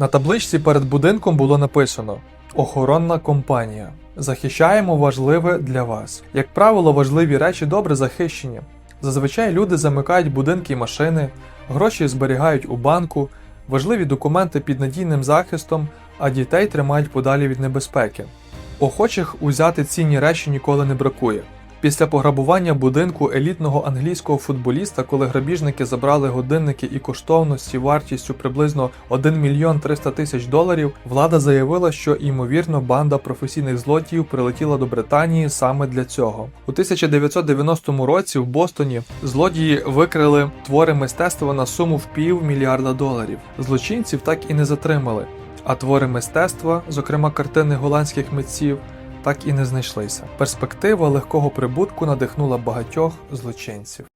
На табличці перед будинком було написано Охоронна компанія. Захищаємо важливе для вас. Як правило, важливі речі добре захищені. Зазвичай люди замикають будинки і машини, гроші зберігають у банку, важливі документи під надійним захистом, а дітей тримають подалі від небезпеки. Охочих узяти цінні речі ніколи не бракує. Після пограбування будинку елітного англійського футболіста, коли грабіжники забрали годинники і коштовності вартістю приблизно 1 мільйон 300 тисяч доларів, влада заявила, що ймовірно банда професійних злодіїв прилетіла до Британії саме для цього. У 1990 році в Бостоні злодії викрили твори мистецтва на суму в пів мільярда доларів. Злочинців так і не затримали. А твори мистецтва, зокрема картини голландських митців, так і не знайшлися. Перспектива легкого прибутку надихнула багатьох злочинців.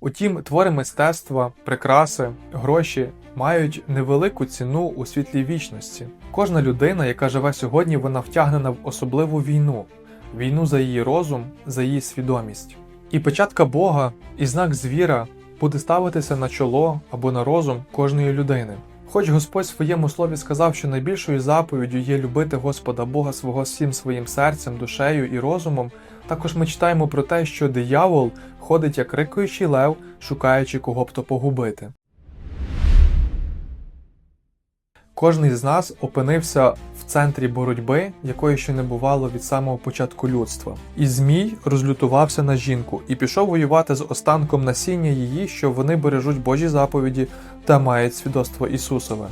Утім, твори мистецтва, прикраси, гроші мають невелику ціну у світлі вічності. Кожна людина, яка живе сьогодні, вона втягнена в особливу війну війну за її розум, за її свідомість. І печатка Бога, і знак звіра буде ставитися на чоло або на розум кожної людини. Хоч Господь своєму слові сказав, що найбільшою заповіддю є любити Господа Бога свого всім своїм серцем, душею і розумом, також ми читаємо про те, що диявол ходить як рикуючий лев, шукаючи кого б то погубити. Кожний з нас опинився в центрі боротьби, якої ще не бувало від самого початку людства. І Змій розлютувався на жінку і пішов воювати з останком насіння її, що вони бережуть Божі заповіді та мають свідоцтво Ісусове.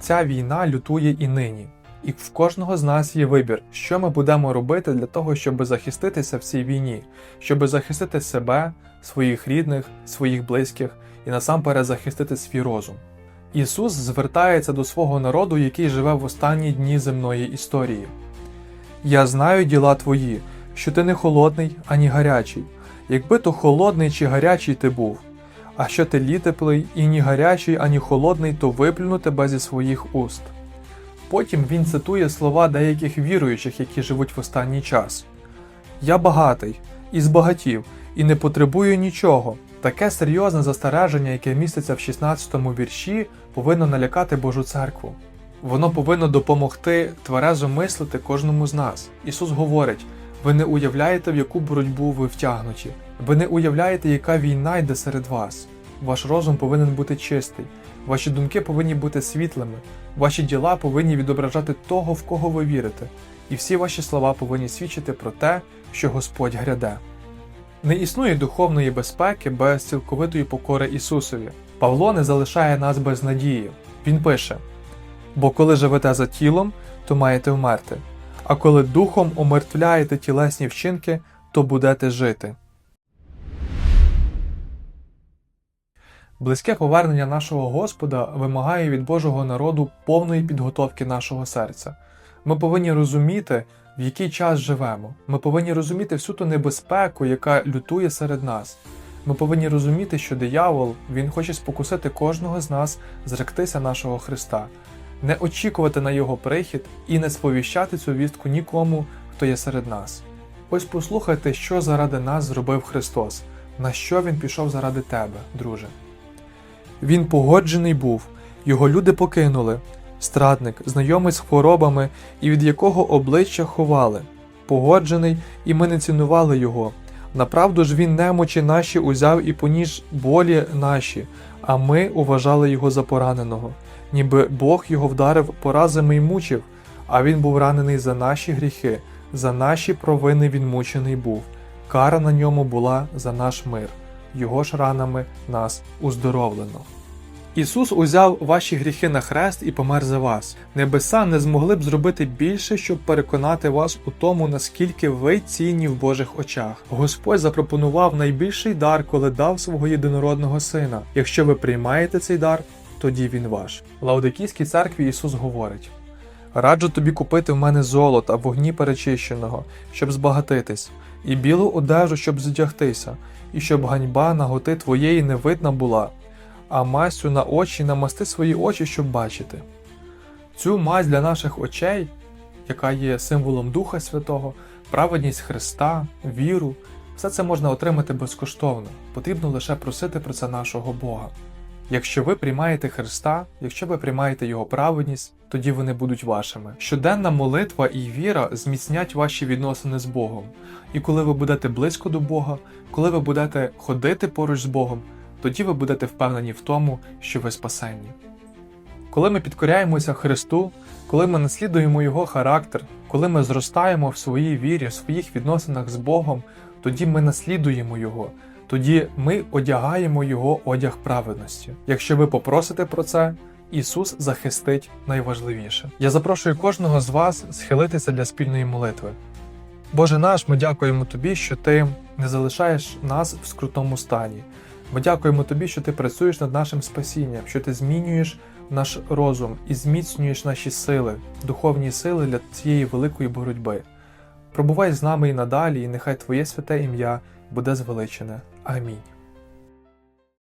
Ця війна лютує і нині. І в кожного з нас є вибір, що ми будемо робити для того, щоб захиститися в цій війні, щоб захистити себе, своїх рідних, своїх близьких і насамперед захистити свій розум. Ісус звертається до свого народу, який живе в останні дні земної історії. Я знаю діла твої, що ти не холодний, ані гарячий, якби то холодний чи гарячий ти був, а що ти літеплий і ні гарячий, ані холодний, то виплюну тебе зі своїх уст. Потім він цитує слова деяких віруючих, які живуть в останній час. Я багатий, і збагатів, і не потребую нічого. Таке серйозне застереження, яке міститься в 16-му вірші, повинно налякати Божу церкву. Воно повинно допомогти тверезо мислити кожному з нас. Ісус говорить: ви не уявляєте, в яку боротьбу ви втягнуті, ви не уявляєте, яка війна йде серед вас. Ваш розум повинен бути чистий, ваші думки повинні бути світлими, ваші діла повинні відображати того, в кого ви вірите, і всі ваші слова повинні свідчити про те, що Господь гряде. Не існує духовної безпеки без цілковитої покори Ісусові. Павло не залишає нас без надії. Він пише: бо коли живете за тілом, то маєте вмерти, а коли духом омертвляєте тілесні вчинки, то будете жити. Близьке повернення нашого Господа вимагає від Божого народу повної підготовки нашого серця. Ми повинні розуміти, в який час живемо. Ми повинні розуміти всю ту небезпеку, яка лютує серед нас. Ми повинні розуміти, що диявол він хоче спокусити кожного з нас зректися нашого Христа, не очікувати на його прихід і не сповіщати цю вістку нікому, хто є серед нас. Ось послухайте, що заради нас зробив Христос, на що Він пішов заради тебе, друже. Він погоджений був, його люди покинули, страдник, знайомий з хворобами і від якого обличчя ховали, погоджений, і ми не цінували його. Направду ж він немочі наші узяв і поніж болі наші, а ми уважали його за пораненого, ніби Бог його вдарив поразами й мучив, а він був ранений за наші гріхи, за наші провини він мучений був. Кара на ньому була за наш мир, його ж ранами нас уздоровлено. Ісус узяв ваші гріхи на хрест і помер за вас. Небеса не змогли б зробити більше, щоб переконати вас у тому, наскільки ви цінні в Божих очах. Господь запропонував найбільший дар, коли дав свого єдинородного сина. Якщо ви приймаєте цей дар, тоді він ваш. Лаудикійській церкві Ісус говорить: Раджу тобі купити в мене золота, вогні перечищеного, щоб збагатитись, і білу одежу, щоб зодягтися, і щоб ганьба наготи твоєї не видна була а мазю на очі намасти свої очі, щоб бачити. Цю мазь для наших очей, яка є символом Духа Святого, праведність Христа, віру, все це можна отримати безкоштовно, потрібно лише просити про це нашого Бога. Якщо ви приймаєте Христа, якщо ви приймаєте Його праведність, тоді вони будуть вашими. Щоденна молитва і віра зміцнять ваші відносини з Богом. І коли ви будете близько до Бога, коли ви будете ходити поруч з Богом, тоді ви будете впевнені в тому, що ви спасенні. Коли ми підкоряємося Христу, коли ми наслідуємо Його характер, коли ми зростаємо в своїй вірі, в своїх відносинах з Богом, тоді ми наслідуємо Його, тоді ми одягаємо Його одяг праведності. Якщо ви попросите про це, Ісус захистить найважливіше. Я запрошую кожного з вас схилитися для спільної молитви. Боже наш, ми дякуємо Тобі, що Ти не залишаєш нас в скрутному стані. Ми дякуємо Тобі, що Ти працюєш над нашим спасінням, що Ти змінюєш наш розум і зміцнюєш наші сили, духовні сили для цієї великої боротьби. Пробувай з нами і надалі, і нехай Твоє святе ім'я буде звеличене. Амінь.